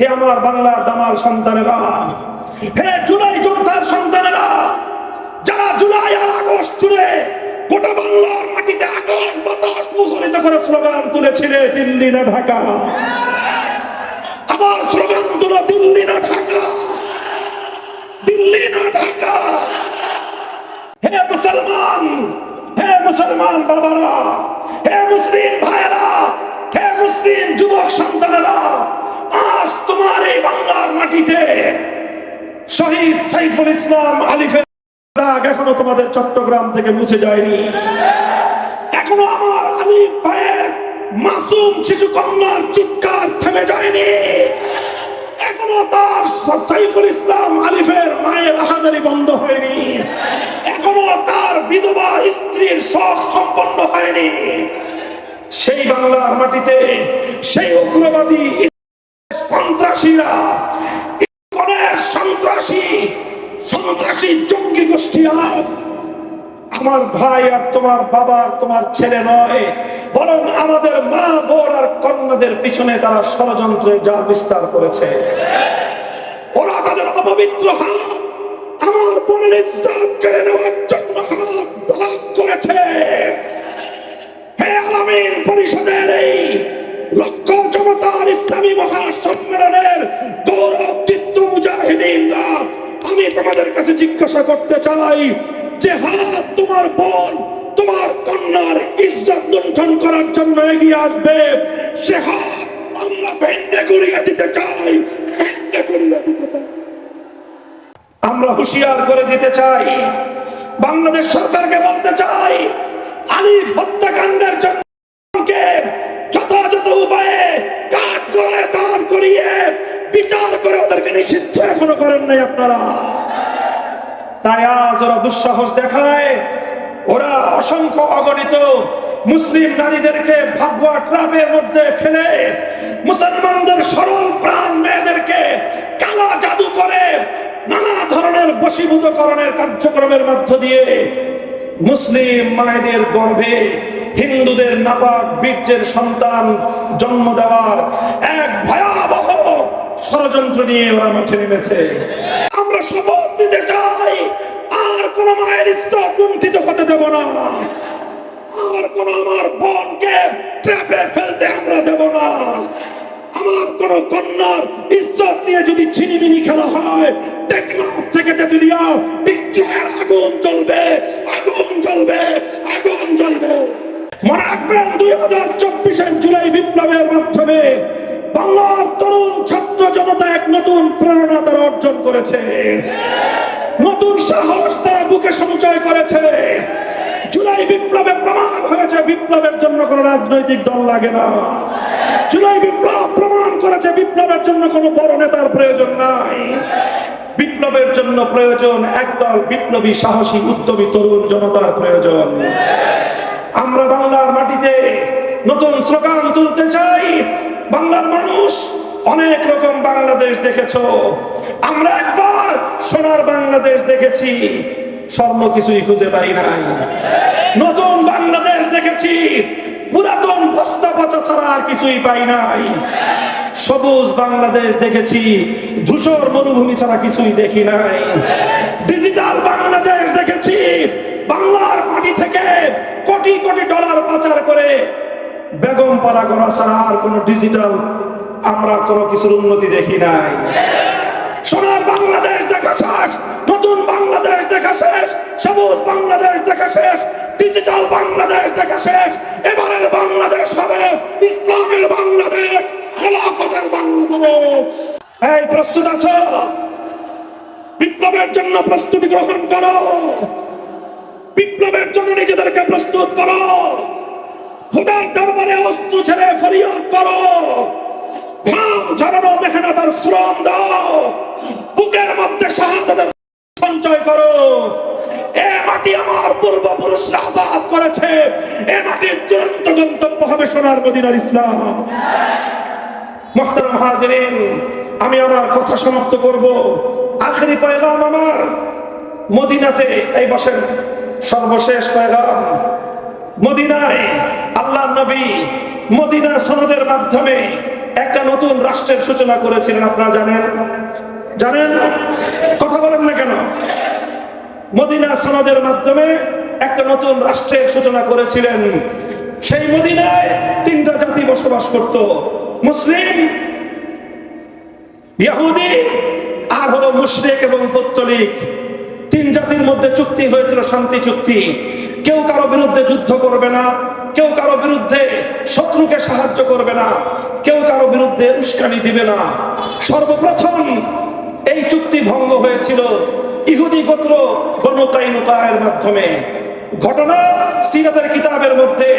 হে আমার বাংলা দামাল সন্তানেরা, হে জুলাই যোদ্ধার সন্তানেরা, যারা জুলাই আর আগস্ট জুড়ে গোটা বাংলার মাটিতে আকাশ বাতাস মুখরিত করে স্লোগান তুলেছিলে, দিল্লি না ঢাকা। আমার স্লোগান তুলো, দিল্লি না ঢাকা। দিল্লি না ঢাকা। হে মুসলমান হে মুসলমান বাবারা, হে মুসলিম ভাইরা হে মুসলিম যুবক সন্তানেরা আজ তোমার এই বাংলার মাটিতে শহীদ সাইফুল ইসলাম আলিফের দাগ এখনও তোমাদের চট্টগ্রাম থেকে মুছে যায়নি। এখনও আমার আলিফ ভাইয়ের মাসুম শিশু কন্যার চিৎকার থেমে যায়নি। এখনও তার সাইফুল ইসলাম আলিফের মায়ের হাজারি বন্ধ হয়নি। এখনও তার বিধবা স্ত্রীর শখ সম্পন্ন হয়নি। সেই বাংলার মাটিতে সেই উগ্রবাদী আমার ভাই আর তোমার বাবা আর তোমার ছেলে নয়, বরং আমাদের মা, বোন আর কন্যাদের পিছনে তারা ষড়যন্ত্রে যা বিস্তার করেছে। ওরা তাদের অপবিত্র হাত, আমার বোনের ইজ্জত কেড়ে নেওয়ার জন্য হাত করেছে। হে আলামিন, পরিষদের এই লক্ষ জনতার ইসলামী মহাসম্মেলনের গৌরবদীপ্ত মুজাহিদিনরা আমি তোমাদের কাছে জিজ্ঞাসা করতে চাই, যে হাত তোমার বোন, তোমার কন্যার ইজ্জত লুণ্ঠন করার জন্য এগিয়ে আসবে, সে আমরা ভেন্ডে গুড়িয়ে দিতে চাই। আমরা হুঁশিয়ার করে দিতে চাই, বাংলাদেশ সরকারকে বলতে চাই, আলিফ হত্যাকাণ্ডের জন্য নাই আপনারা। তাই আজ ওরা দুঃসাহস দেখায়, ওরা অসংখ্য অগণিত মুসলিম নারীদেরকে ভাবুয়া ট্রাপের মধ্যে ফেলে, মুসলমানদের সরল প্রাণ মেয়েদেরকে কালা জাদু করে নানা ধরনের বশীভূতকরণের কার্যক্রমের মধ্য দিয়ে মুসলিম মায়েদের গর্ভে হিন্দুদের নাপাক বীর্যের সন্তান জন্ম দেওয়ার নিয়ে ওরা মাঠে নেমেছে। আমরা শপথ নিতে চাই, আর কোন মায়ের ইজ্জত লুণ্ঠিত হতে দেব না। আর কোন আমার বোনকে ট্র্যাপে ফেলতে আমরা দেব না। আমার কোন কন্যার ইজ্জত নিয়ে যদি ছিনিমিনি খেলা হয়, টেকনাফ থেকে আগুন আগুন আগুন মনে রাখবেন, দুই হাজার চব্বিশের জুলাই বিপ্লবের মাধ্যমে বাংলার তরুণ ছাত্র জনতা এক নতুন প্রেরণা তারা অর্জন করেছে। নতুন সাহস তারা বুকে সঞ্চয় করেছে। জুলাই বিপ্লবে প্রমাণ হয়েছে, বিপ্লবের জন্য কোনো রাজনৈতিক দল লাগে না। জুলাই বিপ্লব প্রমাণ করেছে, বিপ্লবের জন্য কোনো বড় নেতার প্রয়োজন নাই। বিপ্লবের জন্য প্রয়োজন একদল বিপ্লবী, সাহসী, উদ্যমী তরুণ জনতার প্রয়োজন। আমরা বাংলার মাটিতে নতুন স্লোগান তুলতে চাই। বাংলার মানুষ, অনেক রকম বাংলাদেশ দেখেছ। আমরা একবার সোনার বাংলাদেশ দেখেছি, স্বর্ণ কিছুই খুঁজে পাই নাই। নতুন বাংলাদেশ দেখেছি, পুরাতন বস্তা পচা ছাড়া আর কিছুই পাই নাই। সবুজ বাংলাদেশ দেখেছি, ধূসর মরুভূমি ছাড়া কিছুই দেখি নাই। ডিজিটাল বাংলাদেশ দেখেছি, বাংলার মাটি থেকে কোটি কোটি ডলার পাচার করে বেগম পাড়া করা ছাড়া আর কোন ডিজিটাল আমরা কোনো কিছুর উন্নতি দেখি নাই। সোনার বাংলাদেশ দেখা শেষ, নতুন বাংলাদেশ দেখা শেষ, সবুজ বাংলাদেশ দেখা শেষ ডিজিটাল বাংলাদেশ দেখা শেষ, এবারের বাংলাদেশ হবে ইসলামের বাংলাদেশ, খেলাফতের বাংলাদেশ। এই প্রস্তুত আছো? বিপ্লবের জন্য প্রস্তুতি গ্রহণ করো। বিপ্লবের জন্য নিজেদেরকে প্রস্তুত করো। খোদার দরবারে অস্ত্র ছেড়ে ফরিয়াদ করো। ঘাম ঝরানো মেহনত আর শ্রম দাও। বুকের মধ্যে শাহাদাতের সঞ্চয় করো। এ মাটি আমার পূর্বপুরুষরা আজাদ করেছে। এ মাটির চূড়ান্ত গন্তব্য হবে সোনার মদিনার ইসলাম। মোহতারাম হাজিরিন, আমি আমার কথা সমাপ্ত করব। আখেরি পয়গাম আমার। মদিনাতে এই বসেন সর্বশেষ পয়গাম। মদিনায় আল্লাহ নবী মদিনা সনদের মাধ্যমে একটা নতুন রাষ্ট্রের সূচনা করেছিলেন, আপনারা জানেন? জানেন? কথা বলেন না কেন? মদিনা সনদের মাধ্যমে একটা নতুন রাষ্ট্রের সূচনা করেছিলেন। সেই মদিনায় তিনটা জাতি বসবাস করত, মুসলিম, ইহুদি আর হলো মুশরিক এবং পত্তলিক। তিন জাতির মধ্যে চুক্তি হয়েছিল শান্তি চুক্তি। কেউ কারও বিরুদ্ধে যুদ্ধ করবে না, কেউ কারও বিরুদ্ধে শত্রুকে সাহায্য করবে না, কেউ কারও বিরুদ্ধে উস্কানি দিবে না। সর্বপ্রথম এই চুক্তি ভঙ্গ হয়েছিল ইহুদি গোত্র বনুতাইনুতায়ের মাধ্যমে। ঘটনা সিরাতের কিতাবের মধ্যে,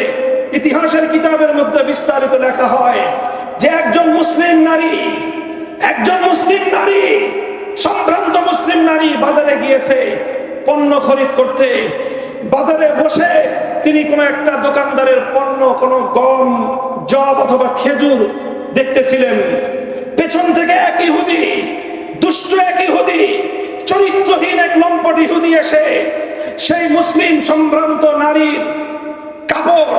ইতিহাসের কিতাবের মধ্যে বিস্তারিত লেখা হয় যে একজন মুসলিম নারী, একজন মুসলিম নারী, সম্ভ্রান্ত মুসলিম নারী বাজারে গিয়েছে, পণ্য খরিদ করতে বাজারে বসে তিনি কোনো একটা দোকানদারের পণ্য, কোনো গম, জব অথবা খেজুর দেখতেছিলেন। পেছন থেকে এক ইহুদি, দুষ্ট এক ইহুদি, চরিত্রহীন এক লম্পট ইহুদি এসে সেই মুসলিম সম্ভ্রান্ত নারীর কাপড়,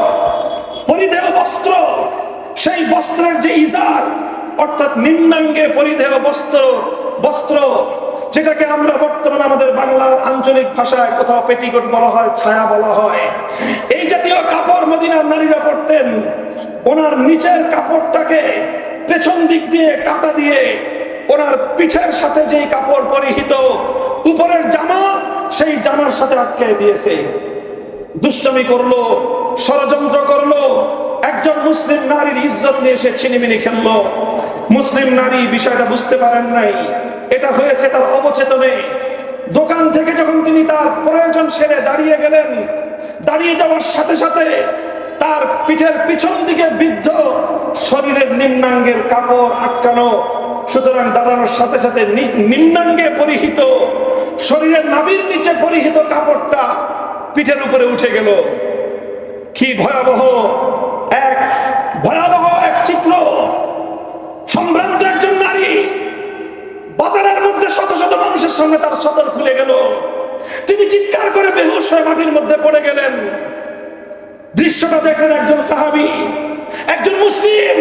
পরিধেয় বস্ত্র, সেই বস্ত্রের যে ইজার, অর্থাৎ নিম্নাঙ্গে পরিধেয় বস্ত্র বস্ত্র যেটাকে আমরা বর্তমানে আমাদের বাংলার আঞ্চলিক ভাষায় কোথাও পেটিকোট বলা হয়, ছায়া বলা হয়। এই জাতীয় কাপড় মদিনার নারীরা পরতেন। ওনার নিচের কাপড়টাকে পেছন দিক দিয়ে কাটা দিয়ে ওনার পিঠের সাথে যেই কাপড় পরিহিত, উপরের জামা সেই জামার সাথে আটকে দিয়েছে। দুষ্টমি করল, ষড়যন্ত্র করল একজন মুসলিম নারীর ইজ্জত নিয়ে সে ছিনিমিনি খেললো। মুসলিম নারী বিষয়টা বুঝতে পারেন নাই। এটা হয়েছে তার অবচেতনে। দোকান থেকে যখন তিনি তার প্রয়োজন সেরে দাঁড়িয়ে গেলেন, দাঁড়িয়ে যাওয়ার সাথে সাথে তার পিঠের পিছন দিকে বৃদ্ধ শরীরের নিম্নাঙ্গের কাপড় আটকানো, সুতরাং দাঁড়ানোর সাথে সাথে নিম্নাঙ্গে পরিহিত, শরীরের নাবির নিচে পরিহিত কাপড়টা পিঠের উপরে উঠে গেল। কি ভয়াবহ এক ভয়াবহ এক চিত্র। সম্ভ্রান্ত একজন নারী বাজারের মধ্যে শত শত মানুষের সঙ্গে তার সদর খুলে গেল। তিনি চিৎকার করে বেহুশ হয়ে মাটির মধ্যে পড়ে গেলেন। দৃশ্যটা দেখলেন একজন সাহাবি, একজন মুসলিম।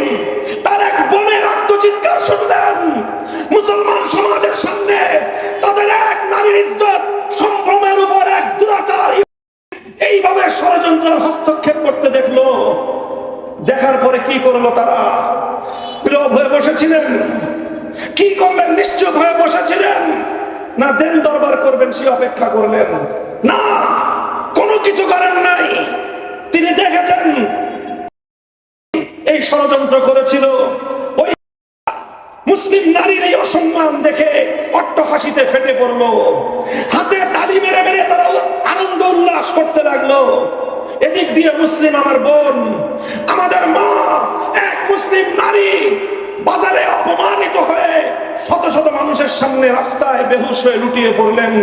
তার এক বোনের আত্মচিৎকার শুনলেন। মুসলমান সমাজের সামনে তাদের এক নারীর ইজ্জত, সম্ভ্রমের উপর এক দুরাচার। এইভাবে ষড়যন্ত্রের হস্তক্ষেপ করতে দেখল। দেখার পরে কি করল তারা? বিরোধ হয়ে বসেছিলেন। কি করলেন? নিশ্চুপ হয়ে বসেছিলেন। না, দেন দরবার করবেন, সে অপেক্ষা করলেন। না, কোনো কিছু করেন নাই। তিনি দেখেছেন, এই ষড়যন্ত্র করেছিল। ওই মুসলিম নারীর এই অসম্মান দেখে অট্ট হাসিতে ফেটে পড়ল। হাতে তালি মেরে মেরে তারা আনন্দ উল্লাস করতে লাগল। এদিক দিয়ে মুসলিম আমার বোন। আমাদের মা এক মুসলিম নারী বাজারে অপমানিত হয়ে শত শত মানুষের সামনে রাস্তায় বেহুশ হয়ে লুটিয়ে পড়লেন।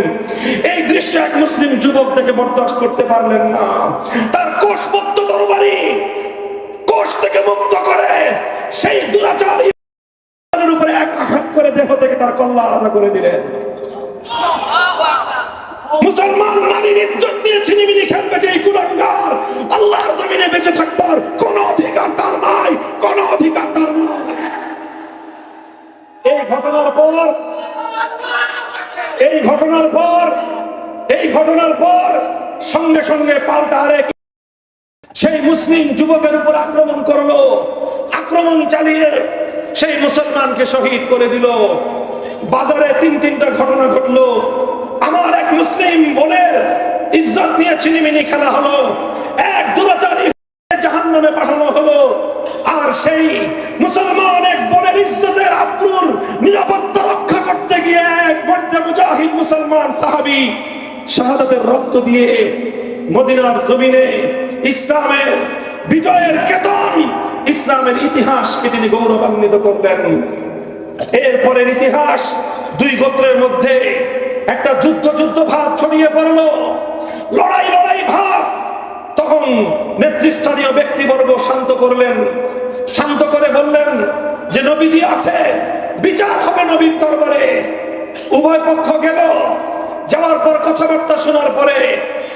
এই দৃশ্য এক মুসলিম যুবক থেকে বরদাস্ত করতে পারলেন না। তার কোষবদ্ধ তরবারি কোষ থেকে মুক্ত করে সেই দুরাচারী উপরে এক আঘাত করে দেহ থেকে তার কল্লা আলাদা করে দিলেন। মুসলমান নারীর ইজ্জত নিয়ে ছিনিমিনি খেলবে যে এই আল্লাহর জমিনে বেঁচে থাকবার কোন অধিকার তার নাই, কোন অধিকার তার নাই। এই ঘটনার পর, এই ঘটনার পর, এই ঘটনার পর সঙ্গে সঙ্গে পাল্টা আরেক সেই মুসলিম যুবকের উপর আক্রমণ করল। আক্রমণ চালিয়ে সেই মুসলমানকে শহীদ করে দিল। বাজারে তিন তিনটা ঘটনা ঘটলো। মুসলিম বোনের ইজ্জত নিয়ে চিনিমিনি খেলা হলো। এক দুরাচারী জাহান নামে পাঠানো হলো। আর সেই মুসলমান এক বোনের ইজ্জতের আব্রুর নিরাপত্তা রক্ষা করতে গিয়ে এক বর্দে মুজাহিদ মুসলমান সাহাবি শাহাদাতের রক্ত দিয়ে মদিনার জমিনে ইসলামের বিজয়ের কেতন, ইসলামের ইতিহাসকে তিনি গৌরবান্বিত করলেন। এরপরের ইতিহাস দুই গোত্রের মধ্যে একটা যুদ্ধ যুদ্ধ ভাব ছড়িয়ে পড়ল। লড়াই লড়াই ভাব। তখন নেতৃস্থানীয় ব্যক্তিবর্গ শান্ত করলেন। শান্ত করে বললেন যে, নবীজি আছে, বিচার হবে নবীর দরবারে। উভয় পক্ষ গেল। যাওয়ার পর কথাবার্তা শোনার পরে,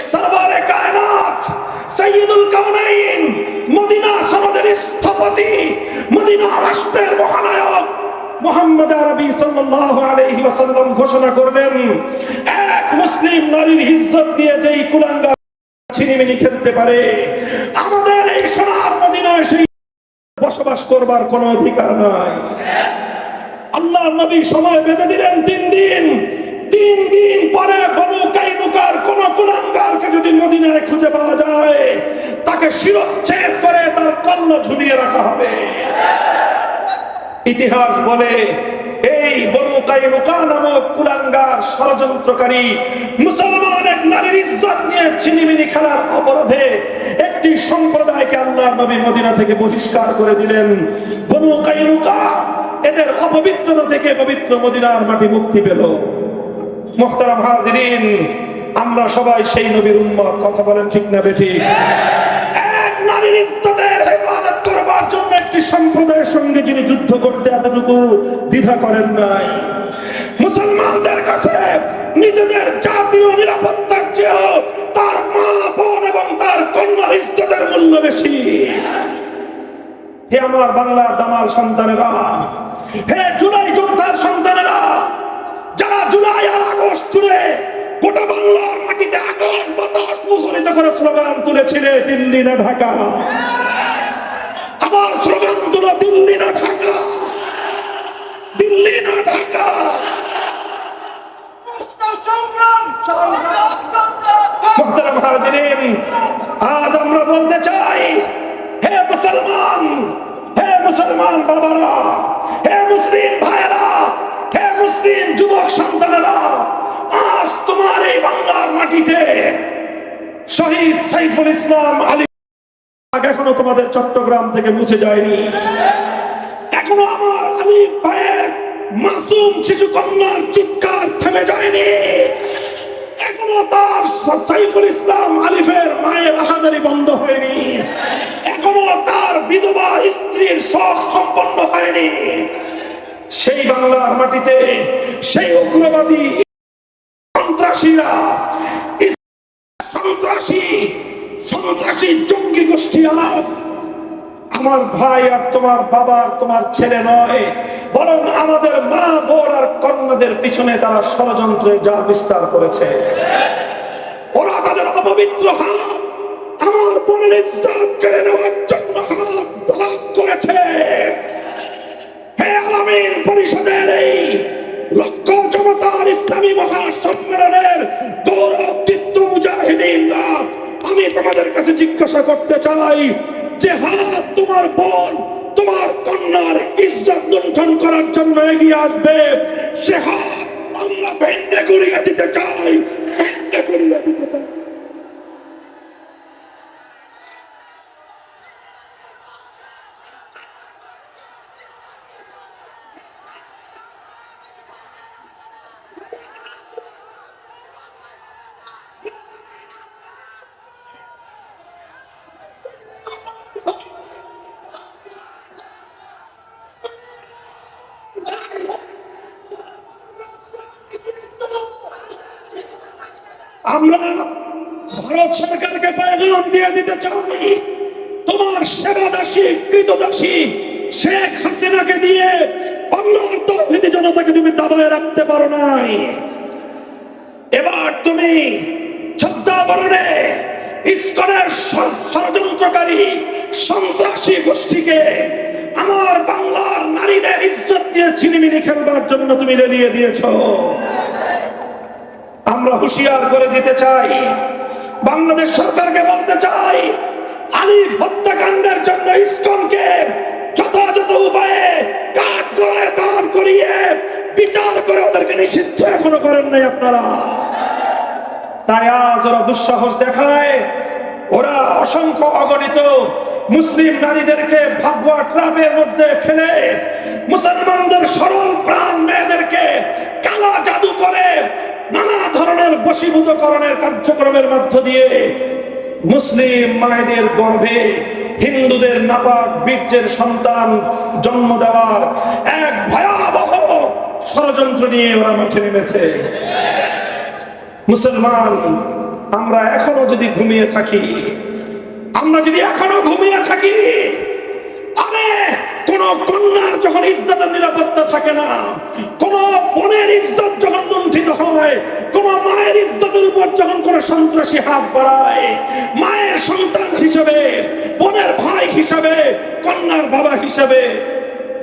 সরবারে কায়নাত সৈয়দুল মোহাম্মদ আরবি সাল্লাল্লাহু আলাইহি ওয়াসাল্লাম ঘোষণা করলেন, এক মুসলিম নারীর ইজ্জত দিয়ে যেই কুলাঙ্গা ছিনিমিনি খেলতে পারে, আমাদের এই সোনার মদিনায় সেই বসবাস করবার কোনো অধিকার নাই। আল্লাহ নবী সময় বেঁধে দিলেন তিন দিন। তিন দিন পরে বনু কাইনুকার কোন কুলাঙ্গারকে যদি মদিনায় খুঁজে পাওয়া যায়, তাকে শিরচ্ছেদ করে তার কর্ণ ঝুলিয়ে রাখা হবে। ইতিহাস বলে, এই বনু কাইনুকা নামক কুলাঙ্গার ষড়যন্ত্রকারী মুসলমান এক নারীর ইজ্জত নিয়ে ছিনিমিনি খেলার অপরাধে একটি সম্প্রদায়কে আল্লাহ নবী মদিনা থেকে বহিষ্কার করে দিলেন। বনু কাইনুকা এদের অপবিত্রতা থেকে পবিত্র মদিনার মাটি মুক্তি পেল। মোহতারাম হাজিরিন, আমরা সবাই সেই নবীর উম্মত, কথা বলেন ঠিক না বেঠিক এক নারীর ইজ্জতের সম্প্রদায়ের সঙ্গে যিনি যুদ্ধ করতে এতটুকু দ্বিধা করেন নাই। মুসলমানদের কাছে নিজেদের জাতীয় নিরাপত্তার চেয়েও তার মা, বোন এবং তার কন্যার ইজ্জতের মূল্য বেশি। হে আমার বাংলা দামাল সন্তানেরা, হে জুলাই যোদ্ধার সন্তানেরা, যারা জুলাই আর আগস্ট জুড়ে গোটা বাংলার মাটিতে আকাশ বাতাস মুখরিত করে স্লোগান তুলেছিলে দিল্লি না ঢাকা। আবার স্লোগান দিল্লি না ঢাকা। দিল্লি না ঢাকা। আজ আমরা বলতে চাই হে মুসলমান হে মুসলমান বাবারা হে মুসলিম ভাইয়েরা হে মুসলিম যুবক সন্তানেরা আজ তোমার এই বাংলার মাটিতে শহীদ সাইফুল ইসলাম আলী তোমাদের চট্টগ্রাম থেকে মুছে যায়নি। এখনও আমার আলিফ ভাইয়ের মাসুম শিশু কন্যার চিৎকার থেমে যায়নি। এখনও তার সাইফুল ইসলাম আলিফের মায়ের আহাজারি বন্ধ হয়নি। এখনও তার বিধবা স্ত্রীর শখ সম্পন্ন হয়নি। সেই বাংলার মাটিতে সেই উগ্রবাদী সন্ত্রাসীরা সন্ত্রাসী সন্ত্রাসী জঙ্গি গোষ্ঠী আজ। আমার ভাই আর তোমার বাবা আর তোমার ছেলে নয়, বরং আমাদের মা, বোন আর কন্যাদের পিছনে তারা ষড়যন্ত্রের জাল বিস্তার করেছে। ওরা তাদের অপবিত্র হাত, আমার বোনের ইজ্জত কেড়ে নেওয়ার জন্য হাত করেছে। হে আলামিন, পরিষদের এই লক্ষ জনতার ইসলামী মহাসম্মেলনের গৌরব দীপ্ত মুজাহিদিনরা আমি তোমাদের কাছে জিজ্ঞাসা করতে চাই, যে হাত তোমার বোন, তোমার কন্যার ইজ্জত লুণ্ঠন করার জন্য এগিয়ে আসবে। সে হাত আমরা ভেন্ডে গুড়িয়ে দিতে চাই ভেন্ডে গুড়িয়ে দিতে চাই আমরা ভারত সরকারকে পেগাম দিয়ে দিতে চাই। তোমার সেবা দাসী কৃতদাসী শেখ হাসিনাকে দিয়ে বাংলার তৌহিদি জনতাকে তুমি দাবায় রাখতে পারো নাই। এবার তুমি ছদ্মাবরণে ইস্কনের ষড়যন্ত্রকারী সন্ত্রাসী গোষ্ঠীকে আমার বাংলার নারীদের ইজ্জত দিয়ে ছিনিমিনি খেলবার জন্য তুমি লেলিয়ে দিয়েছ। আমরা হুঁশিয়ার করে দিতে চাই। বাংলাদেশ সরকারকে বলতে চাই, আলিফ হত্যাকাণ্ডের জন্য ইসকনকে যথাযথ উপায়ে কাঠ গড়ায় দাঁড় করিয়ে বিচার করে ওদেরকে নিষিদ্ধ এখনও করেন নাই আপনারা। তাই আজ ওরা দুঃসাহস দেখায়, ওরা অসংখ্য অগণিত মুসলিম নারীদেরকে ভাবুয়া ট্রাপের মধ্যে ফেলে, মুসলমানদের সরল প্রাণ মেয়েদেরকে কালা জাদু করে নানা ধরনের বশীভূতকরণের কার্যক্রমের মধ্য দিয়ে মুসলিম মায়েদের গর্ভে হিন্দুদের নাপাক বীর্যের সন্তান জন্ম দেওয়ার এক ভয়াবহ ষড়যন্ত্র নিয়ে ওরা মাঠে নেমেছে। মুসলমান, আমরা এখনও যদি ঘুমিয়ে থাকি, আমরা যদি এখনও ঘুমিয়ে থাকি আরে কোন কন্যার যখন ইজ্জতের নিরাপত্তা থাকে না, কোন বোনের ইজ্জত যখন লুণ্ঠিত হয়, কোন মায়ের ইজ্জতের উপর যখন কোন সন্ত্রাসী হাত বাড়ায়, মায়ের সন্তান হিসেবে, বোনের ভাই হিসাবে, কন্যার বাবা হিসাবে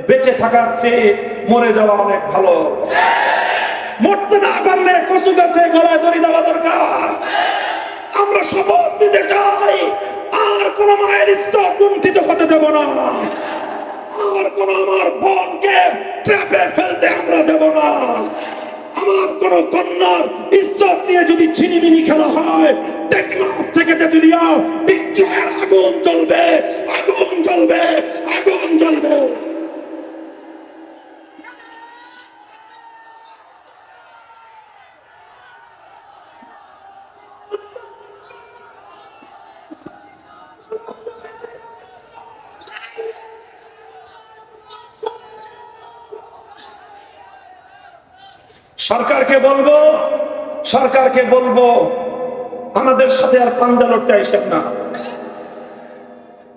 বেঁচে থাকার চেয়ে মরে যাওয়া অনেক ভালো। মরতে না পারলে কচু গাছে গলায় দড়ি দেওয়া দরকার। আমরা শপথ নিতে চাই, আর কোন মায়ের ইজ্জত লুণ্ঠিত হতে দেব না। কোন আমার বোনকে ট্র্যাপে ফেলতে আমরা দেব না। আমার কোন কন্যার ঈশ্বর নিয়ে যদি ছিনিমিনি খেলা হয়, টেকনাফ থেকে তেতুলিয়া বিদ্রোহের আগুন জ্বলবে আগুন জ্বলবে আগুন জ্বলবে। সরকারকে বলব সরকারকে বলব, আমাদের সাথে আর পাঞ্জা লড়তে আইসেন না।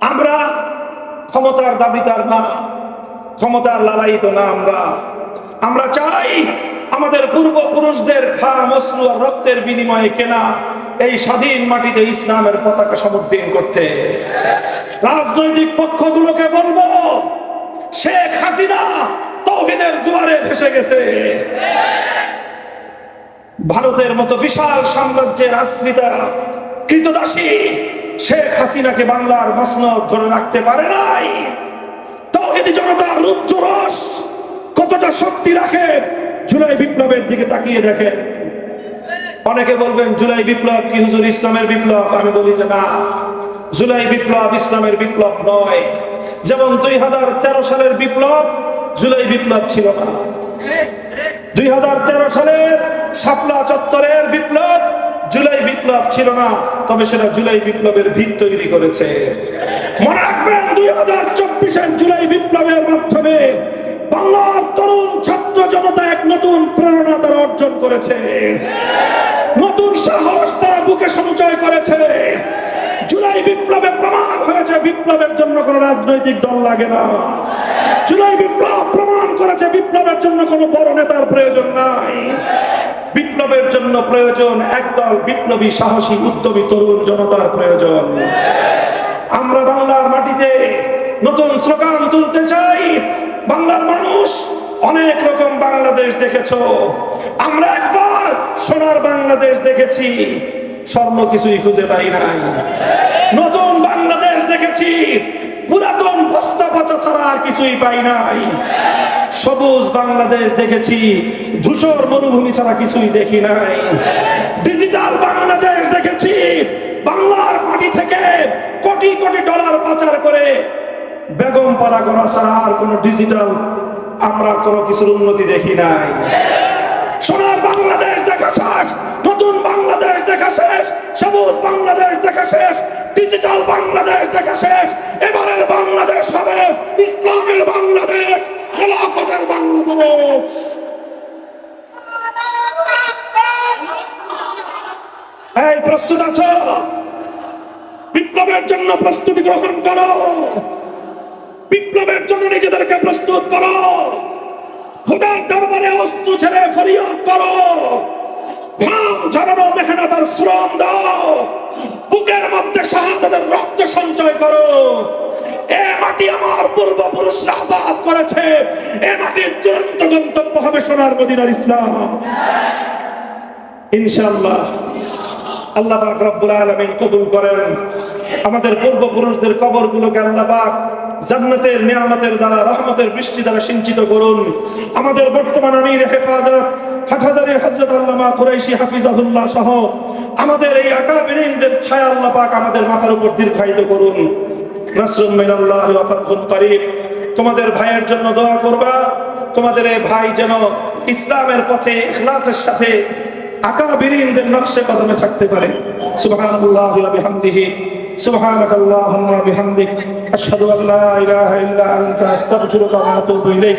আমরা ক্ষমতার দাবিদার না, ক্ষমতার লালায়িত না আমরা। আমরা চাই আমাদের পূর্বপুরুষদের ঘাম অশ্রু আর রক্তের বিনিময়ে কেনা এই স্বাধীন মাটিতে ইসলামের পতাকা সমুদ্দিন করতে। রাজনৈতিক পক্ষগুলোকে বলব, শেখ হাসিনা তৌহিদের জোয়ারে ভেসে গেছে। ভারতের মতো বিশাল সাম্রাজ্যের আশ্রিতা, কৃতদাসী শেখ হাসিনাকে বাংলার মসনদ ধরে রাখতে পারে নাই। তৌহিদি জনতার রুদ্ররস কতটা শক্তি রাখে, জুলাই বিপ্লবের দিকে তাকিয়ে দেখেন। অনেকে বলবেন, জুলাই বিপ্লব কি হুজুর ইসলামের বিপ্লব? আমি বলি যে না, জুলাই বিপ্লব ইসলামের বিপ্লব নয়। যেমন দুই হাজার তেরো সালের বিপ্লব জুলাই বিপ্লব ছিল না। দুই হাজার তেরো সালের শাপলা চত্বরের বিপ্লব জুলাই বিপ্লব ছিল না, তবে সেটা জুলাই বিপ্লবের ভিত তৈরি করেছে। মনে রাখবেন, দুই হাজার চব্বিশের জুলাই বিপ্লবের মাধ্যমে বাংলার তরুণ ছাত্র জনতা এক নতুন প্রেরণা তারা অর্জন করেছে। নতুন সাহস তারা বুকে সঞ্চয় করেছে। জুলাই বিপ্লবে প্রমাণ হয়েছে, বিপ্লবের জন্য কোনো রাজনৈতিক দল লাগে না। জুলাই বিপ্লব করেছে বিপ্লবের জন্য কোনো বড় নেতার প্রয়োজন নাই। বিপ্লবের জন্য প্রয়োজন একদল বিপ্লবী, সাহসী, উদ্যমী তরুণ জনতার প্রয়োজন। আমরা বাংলার মাটিতে নতুন স্লোগান তুলতে চাই। বাংলার মানুষ, অনেক রকম বাংলাদেশ দেখেছ। আমরা একবার সোনার বাংলাদেশ দেখেছি। স্বর্ণ কিছুই খুঁজে পাই নাই। নতুন বাংলাদেশ দেখেছি। পুরাতন বস্তা পচা ছাড়া আর কিছুই পাই নাই। সবুজ বাংলাদেশ দেখেছি। ধূসর মরুভূমি ছাড়া কিছুই দেখি নাই। ডিজিটাল বাংলাদেশ দেখেছি। বাংলার মাটি থেকে কোটি কোটি ডলার পাচার করে বেগম পাড়া করা ছাড়া আর কোনো ডিজিটাল আমরা কোনো কিছুর উন্নতি দেখি নাই। সোনার বাংলাদেশ দেখা শেষ, নতুন বাংলাদেশ দেখা শেষ, সবুজ বাংলাদেশ দেখা শেষ ডিজিটাল বাংলাদেশ দেখা শেষ। এবারের বাংলাদেশ হবে ইসলামের বাংলাদেশ, খেলাফতের বাংলাদেশ। এই, প্রস্তুত আছো? বিপ্লবের জন্য প্রস্তুতি গ্রহণ করো। বিপ্লবের জন্য নিজেদেরকে প্রস্তুত করো। খোদার দরবারে অস্ত্র ছেড়ে ফরিয়াদ করো। ঘাম ঝরানো মেহনতার শ্রম দাও। বুকের মধ্যে শাহাদাতের রক্ত সঞ্চয় করো। এ মাটি আমার পূর্বপুরুষরা আজাদ করেছে। এ মাটির চূড়ান্ত গন্তব্য হবে সোনার মদিনার ইসলাম। ইনশাআল্লাহ। আল্লাহ পাক রব্বুল আলামিন কবুল করেন। আমাদের পূর্বপুরুষদের কবরগুলোকে আল্লাহ পাক জান্নাতের নিয়ামতের দ্বারা, রহমতের বৃষ্টি দ্বারা সিঞ্চিত করুন। আমাদের বর্তমান আমির হেফাজত হাটহাজারের হজরত আল্লামা কুরাইশি হাফিজাহুল্লাহ সহ আমাদের এই আকাবিরিনদের ছায়া আল্লাহ পাক আমাদের মাথার উপর দীর্ঘায়িত করুন নাসরুম মিনাল্লাহি ওয়া ফাতহুন করিব তোমাদের ভাইয়ের জন্য দোয়া করবা তোমাদের এই ভাই যেন ইসলামের পথে ইখলাসের সাথে আকাবিরিনদের নকশে কদমে থাকতে পারে সুবহানাল্লাহি ওয়া বিহামদিহি سبحانك اللهم وبحمدك أشهد أن لا إله إلا أنت أستغفرك وأتوب إليك